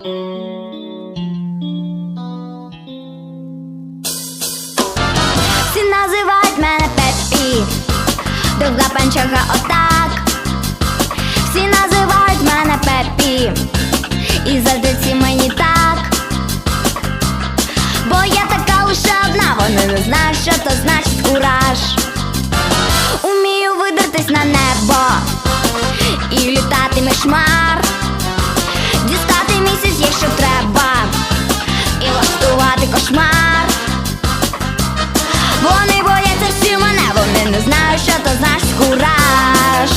Всі називають мене Пеппі, довга панчага отак. Всі називають мене Пеппі, і завжди всі мені так. Бо я така лише одна, вони не знають, що то значить кураж. Умію видертись на небо і літати між місяць, що треба, і влаштувати кошмар. Вони бояться всі мене, вони не знають, що то значить кураж.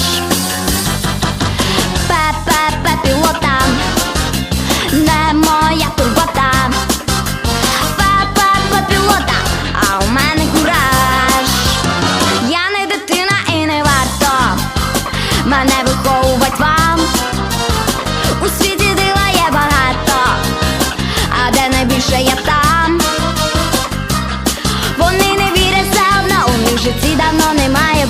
Пе-пе-пе, пілота, не моя турбота. Пе-пе-пе, пілота, а у мене кураж. Я не дитина і не варто мене. 術だのね前